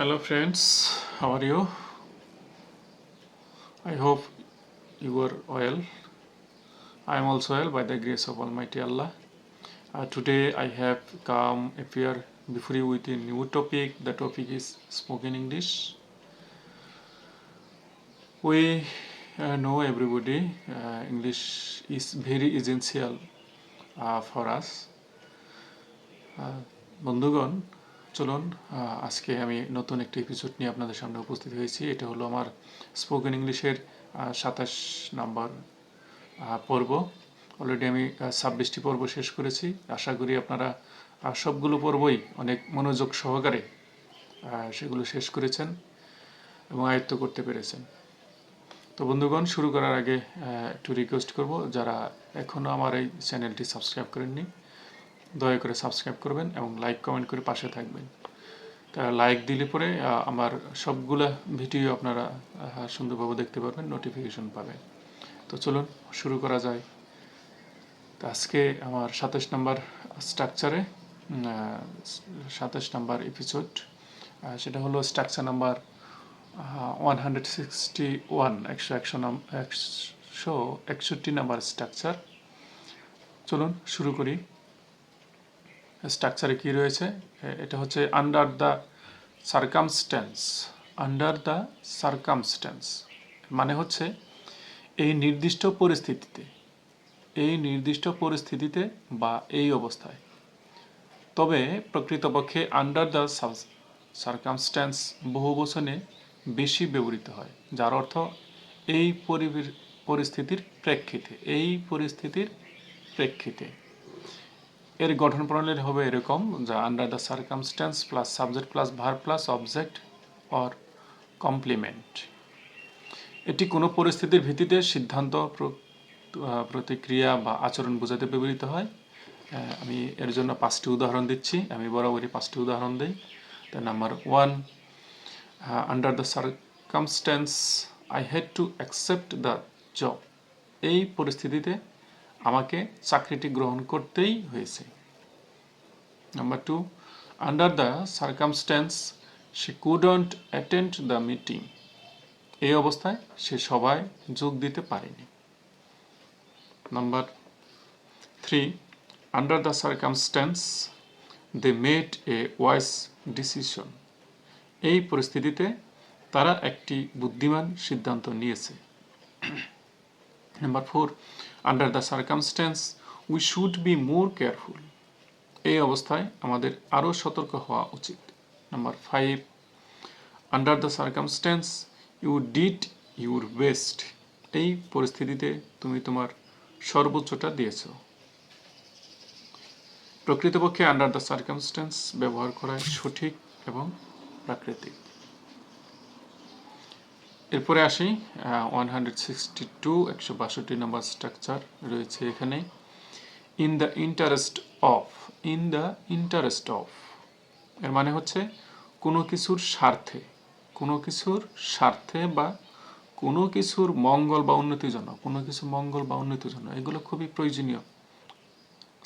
Hello, friends. How are you? I hope you are well. I am also well by the grace of Almighty Allah. Uh, today I have come appear before you with a new topic. The topic is spoken English. We uh, know everybody uh, English is very essential uh, for us. Uh, বন্ধুগণ চলুন আজকে আমি নতুন একটি episode নিয়ে আপনাদের সামনে উপস্থিত হয়েছি। এটা হলো আমার স্পোকেন ইংলিশের সাতাশ নাম্বার পর্ব। অলরেডি আমি ছাব্বিশটি পর্ব শেষ করেছি। আশা করি আপনারা সবগুলো পর্বই অনেক মনোযোগ সহকারে সেগুলো শেষ করেছেন এবং আয়ত্ত করতে পেরেছেন। তো বন্ধুগণ, শুরু করার আগে একটু রিকোয়েস্ট করব, যারা এখনও আমার এই চ্যানেলটি সাবস্ক্রাইব করেননি দয়া করে সাবস্ক্রাইব করবেন এবং লাইক কমেন্ট করে পাশে থাকবেন। তা লাইক দিলে পরে আমার সবগুলা ভিডিও আপনারা সুন্দরভাবে দেখতে পারবেন নোটিফিকেশন পাবেন। তো চলুন, শুরু করা যায়। তো আজকে আমার সাতাশ নাম্বার স্ট্রাকচারে সাতাশ নাম্বার এপিসোড সেটা হলো structure number one hundred sixty one একশো একশো নাম, একশো একষট্টি নাম্বার স্ট্রাকচার চলুন, শুরু করি। স্ট্রাকচারে কি রয়েছে? এটা হচ্ছে under the circumstances under the circumstances মানে হচ্ছে এই নির্দিষ্ট পরিস্থিতিতে, এই নির্দিষ্ট পরিস্থিতিতে বা এই অবস্থায়। তবে প্রকৃতপক্ষে আন্ডার দ্য সার্কামস্ট্যান্স বহু বচনে বেশি ব্যবহৃত হয়, যার অর্থ এই পরিস্থিতির প্রেক্ষিতে, এই পরিস্থিতির প্রেক্ষিতে। এর গঠন প্রণালী হবে এরকম, যা under the circumstances plus subject plus verb plus object or complement এটি কোনো পরিস্থিতির ভিত্তিতে সিদ্ধান্ত প্রতিক্রিয়া বা আচরণ বোঝাতে ব্যবহৃত হয়। আমি এর জন্য পাঁচটি উদাহরণ দিচ্ছি। আমি বরাবরই পাঁচটি উদাহরণ দিই। Number one under the circumstances I had to accept the job এই পরিস্থিতিতে আমাকে চাকরিটি গ্রহণ করতেই হয়েছে। Number two under the circumstances she couldn't attend the meeting এই অবস্থায় সে সভায় যোগ দিতে পারেনি। Number three under the circumstances they made a wise decision এই পরিস্থিতিতে তারা একটি বুদ্ধিমান সিদ্ধান্ত নিয়েছে। Number four under the circumstances we should be more careful এই অবস্থায় আমাদের আরও সতর্ক হওয়া উচিত। Number five under the circumstances you did your best এই পরিস্থিতিতে তুমি তোমার সর্বোচ্চটা দিয়েছ। প্রকৃতপক্ষে আন্ডার দ্য সার্কামস্ট্যান্স ব্যবহার করাই সঠিক এবং প্রাকৃতিক। এরপরে আসি ওয়ান হান্ড্রেড সিক্সটি টু একশো বাষট্টি নম্বর স্ট্রাকচার রয়েছে এখানে। In the interest of in the interest of এর মানে হচ্ছে কোনো কিছুর স্বার্থে, কোনো কিছুর স্বার্থে বা কোনো কিছুর মঙ্গল বা উন্নতির জন্য কোনো কিছু মঙ্গল বা উন্নতির জন্য এগুলো খুবই প্রয়োজনীয়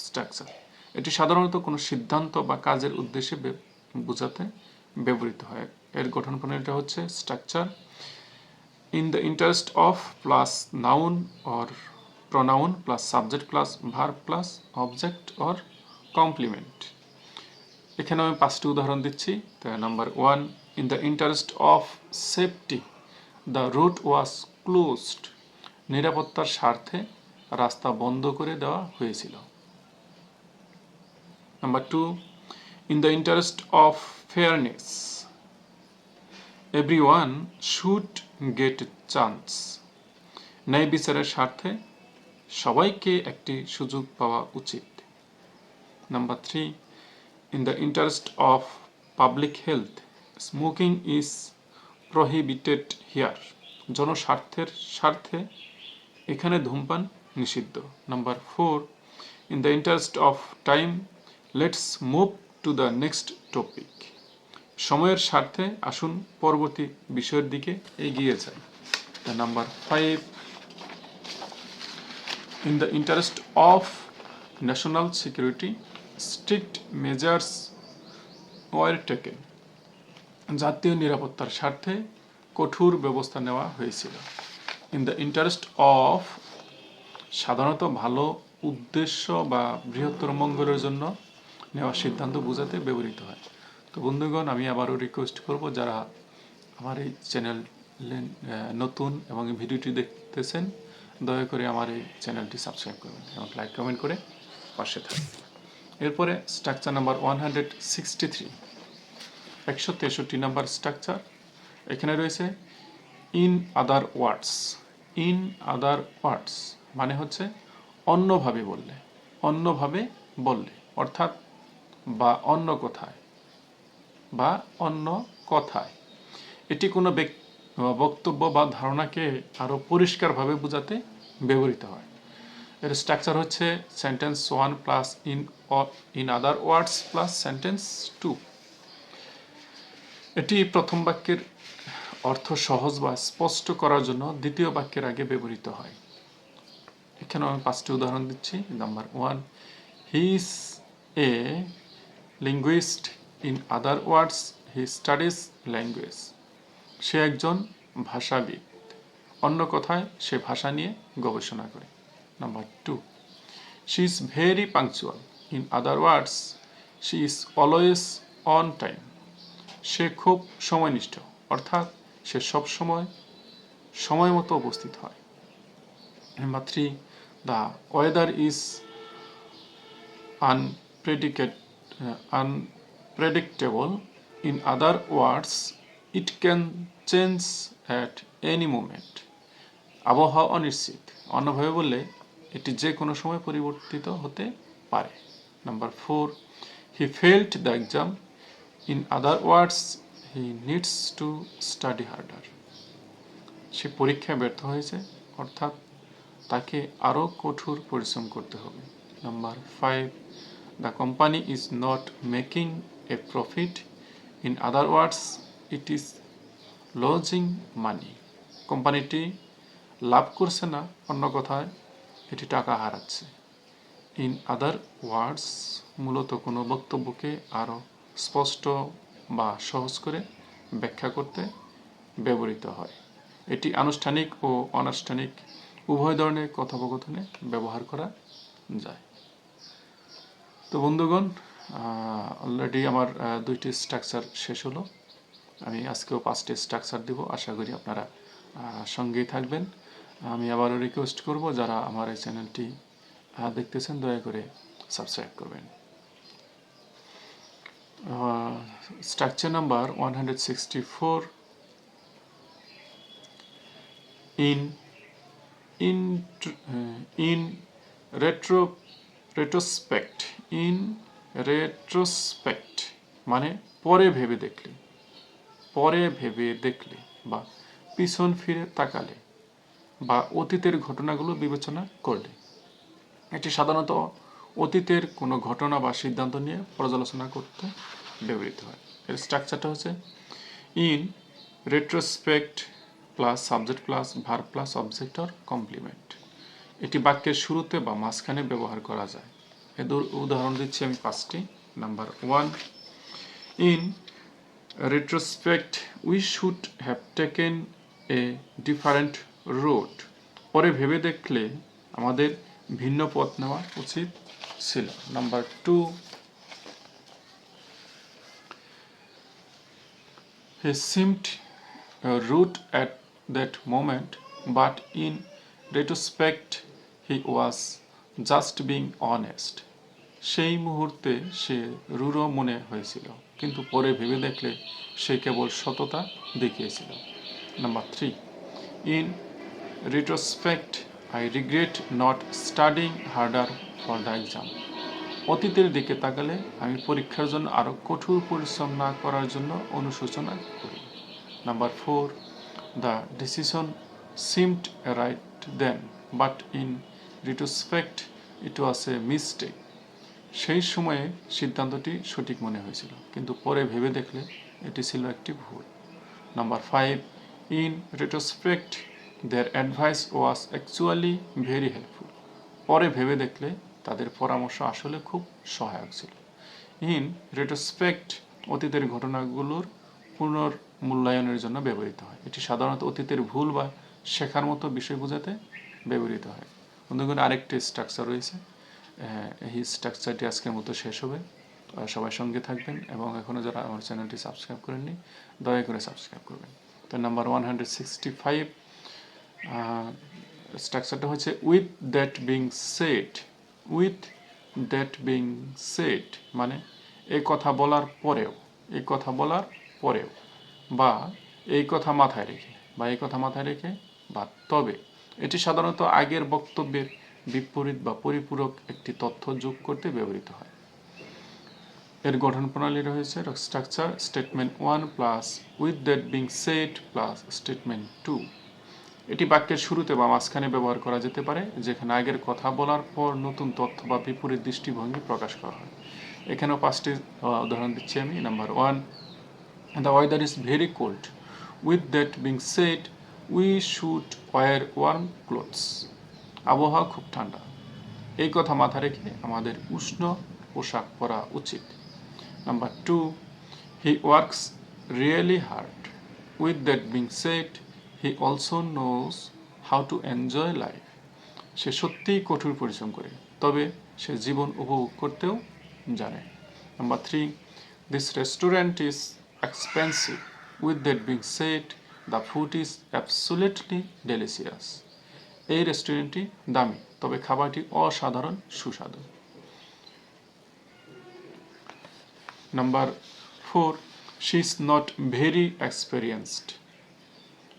স্ট্রাকচার এটি সাধারণত কোনো সিদ্ধান্ত বা কাজের উদ্দেশ্যে বোঝাতে ব্যবহৃত হয়। এর গঠন প্রণালীটা হচ্ছে structure in the interest of plus noun or pronoun plus subject plus verb plus object or complement. এখানে আমি পাঁচটি উদাহরণ দিচ্ছি। Number one in the interest of safety the route was closed নিরাপত্তার স্বার্থে রাস্তা বন্ধ করে দেওয়া হয়েছিল। Number two in the interest of fairness everyone should get chance. ন্যায় বিচারের স্বার্থে সবাইকে একটি সুযোগ পাওয়া উচিত। Number three in the interest of public health smoking is prohibited here জনস্বার্থের স্বার্থে এখানে ধূমপান নিষিদ্ধ। Number four in the interest of time let's move to the next topic সময়ের স্বার্থে আসুন পরবর্তী বিষয়ের দিকে এগিয়ে যাই। Number five in the interest of national security strict measures were taken জাতীয় নিরাপত্তার স্বার্থে কঠোর ব্যবস্থা নেওয়া হয়েছিল। ইন দ্য ইন্টারেস্ট অফ সাধারণত ভালো উদ্দেশ্য বা বৃহত্তর মঙ্গলের জন্য নেওয়া সিদ্ধান্ত বোঝাতে ব্যবহৃত হয়। তো বন্ধুগণ, আমি আবারও রিকোয়েস্ট করব যারা আমার এই চ্যানেল নতুন এবং এই ভিডিওটি দেখতেছেন, দয়া করে আমার এই চ্যানেলটি সাবস্ক্রাইব করবেন এবং লাইক কমেন্ট করে পাশে থাকবেন। এরপরে structure number one hundred sixty three একশো তেষট্টি নাম্বার স্ট্রাকচার এখানে রয়েছে in other words in other words মানে হচ্ছে অন্যভাবে বললে অন্যভাবে বললে, অর্থাৎ বা অন্য কোথায়। বা অন্য কথায়। এটি কোনো বক্তব্য বা ধারণাকে আরও পরিষ্কারভাবে বোঝাতে ব্যবহৃত হয়। এর স্ট্রাকচার হচ্ছে sentence one plus in in other words plus sentence two এটি প্রথম বাক্যের অর্থ সহজ বা স্পষ্ট করার জন্য দ্বিতীয় বাক্যের আগে ব্যবহৃত হয়। এখানে আমি পাঁচটি উদাহরণ দিচ্ছি। Number one he a linguist in other words he studies language সে একজন ভাষাবিদ। অন্য কথায় সে ভাষা নিয়ে গবেষণা করে। Number two she is very punctual in other words she is always on time সে খুব সময়নিষ্ঠ অর্থাৎ সে সব সময় সময় মতো উপস্থিত হয়। Number three the weather is unpredicat- uh, unpredictable. In other words, it can change at any moment. আবহাওয়া অনিশ্চিত। অন্যভাবে বললে এটি যে কোনো সময় পরিবর্তিত হতে পারে। Number four he failed the exam in other words he needs to study harder সে পরীক্ষায় ব্যর্থ হয়েছে অর্থাৎ তাকে আরও কঠোর পরিশ্রম করতে হবে। Number five the company is not making a profit in other words it is losing money কোম্পানিটি লাভ করছে না, অন্য কথায়, এটি টাকা হারাচ্ছে। ইন আদার ওয়ার্ডস মূলত কোনো বক্তব্যকে আরও স্পষ্ট বা সহজ করে ব্যাখ্যা করতে ব্যবহৃত হয়। এটি আনুষ্ঠানিক ও অনানুষ্ঠানিক, উভয় ধরনের কথোপকথনে ব্যবহার করা যায়। তো বন্ধুগণ অলরেডি আমার দুইটি স্ট্রাকচার শেষ হলো। আমি আজকেও পাঁচটি স্ট্রাকচার দিব। আশা করি আপনারা সঙ্গেই থাকবেন। আমি আবারও রিকোয়েস্ট করব যারা আমার এই চ্যানেলটি দেখতেছেন দয়া করে সাবস্ক্রাইব করবেন। Structure number one hundred sixty four in uh, in retro retrospect in retrospect মানে পরে ভেবে দেখলে। পরে ভেবে দেখলে বা পিছন ফিরে তাকালে বা অতীতের ঘটনাগুলো বিবেচনা করলে। এটি সাধারণত অতীতের কোনো ঘটনা বা সিদ্ধান্ত নিয়ে পর্যালোচনা করতে ব্যবহৃত হয়। এর স্ট্রাকচারটা হচ্ছে in retrospect plus subject plus verb plus object or complement এটি বাক্যের শুরুতে বা মাঝখানে ব্যবহার করা যায়। উদাহরণ দিচ্ছি আমি পাঁচটি। Number one in retrospect we should have taken a different road পরে ভেবে দেখলে আমাদের ভিন্ন পথ নেওয়া উচিত ছিল। Number two he seemed rude at that moment but in retrospect he was was being honest সেই মুহূর্তে সে রূঢ় মনে হয়েছিল, কিন্তু পরে ভেবে দেখলে সে কেবল সততা দেখিয়েছিল। Number three, in retrospect I regret not studying harder for the exam অতীতের দিকে তাকালে আমি পরীক্ষার জন্য আরও কঠোর পরিশ্রম না করার জন্য অনুশোচনা করি। Number four the decision seemed right then but in retrospect it was a mistake সেই সময়ে সিদ্ধান্তটি সঠিক মনে হয়েছিল, কিন্তু পরে ভেবে দেখলে এটি ছিল একটি ভুল। Number five in retrospect their advice was actually very helpful পরে ভেবে দেখলে তাদের পরামর্শ আসলে খুব সহায়ক ছিল। ইন রেট্রোস্পেক্ট অতীতের ঘটনাগুলোর পুনর্মূল্যায়নের জন্য ব্যবহৃত হয়। এটি সাধারণত অতীতের ভুল বা শেখার মতো বিষয় বোঝাতে ব্যবহৃত হয়। বন্ধুগণ আরেকটি স্ট্রাকচার রয়েছে। এই স্ট্রাকচারটি আজকের মতো শেষ হবে। সবাই সঙ্গে থাকবেন এবং এখনও যারা আমার চ্যানেলটি সাবস্ক্রাইব করেননি, দয়া করে সাবস্ক্রাইব করবেন। তো number one hundred sixty five স্ট্রাকচারটা হচ্ছে with that being set with that being set মানে এই কথা বলার পরেও, এই কথা বলার পরেও বা এই কথা মাথায় রেখে, বা এই কথা মাথায় রেখে বা তবে এটি সাধারণত আগের বক্তব্যের বিপরীত বা পরিপূরক একটি তথ্য যোগ করতে ব্যবহৃত হয়। এর গঠন প্রণালী রয়েছে structure statement one plus with that being set plus statement two এটি বাক্যের শুরুতে বা মাঝখানে ব্যবহার করা যেতে পারে, যেখানে আগের কথা বলার পর নতুন তথ্য বা বিপরীত দৃষ্টিভঙ্গি প্রকাশ করা হয়। এখানেও পাঁচটি উদাহরণ দিচ্ছি আমি। Number one the weather is very cold with that being set we should wear warm clothes আবহাওয়া খুব ঠান্ডা। এই কথা মাথা রেখে আমাদের উষ্ণ পোশাক পরা উচিত। Number two he works really hard with that being set he also knows how to enjoy life সে সত্যিই কঠোর পরিশ্রম করে, তবে সে জীবন উপভোগ করতেও জানে। Number three this restaurant is expensive with that being set the food is absolutely delicious এই রেস্টুরেন্টটি দামি, তবে খাবারটি অসাধারণ, সুস্বাদু। Number four she is not very experienced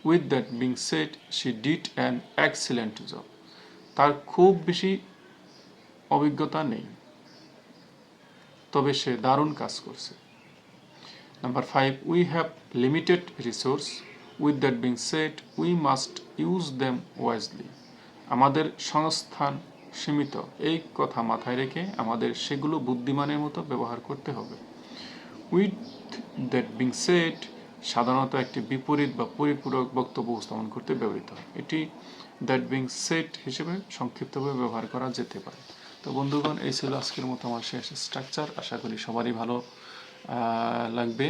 with that being set she did an excellent job তার খুব বেশি অভিজ্ঞতা নেই। তবে সে দারুণ কাজ করছে। Number five we have limited resources with that being set we must use them wisely আমাদের সংস্থান সীমিত। এই কথা মাথায় রেখে আমাদের সেগুলো বুদ্ধিমানের মতো ব্যবহার করতে হবে। উইথ দ্যাট বিং সেট সাধারণত একটি বিপরীত বা পরিপূরক বক্তব্য উপস্থাপন করতে ব্যবহৃত হয়। এটি দ্যাট বিং সেট হিসেবে সংক্ষিপ্তভাবে ব্যবহার করা যেতে পারে। তো বন্ধুগণ, এই ছিল আজকের মতো আমার শেষ স্ট্রাকচার আশা করি সবারই ভালো লাগবে।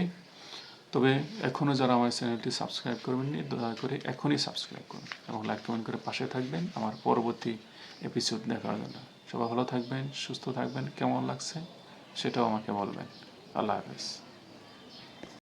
তবে এখনও যারা আমার চ্যানেলটি সাবস্ক্রাইব করবেননি দয়া করে এখনই সাবস্ক্রাইব করুন এবং লাইক কমেন্ট করে পাশে থাকবেন। আমার পরবর্তী এপিসোড দেখার জন্য। সবাই ভালো থাকবেন, সুস্থ থাকবেন, কেমন লাগছে সেটাও আমাকে বলবেন। আল্লাহ হাফেজ।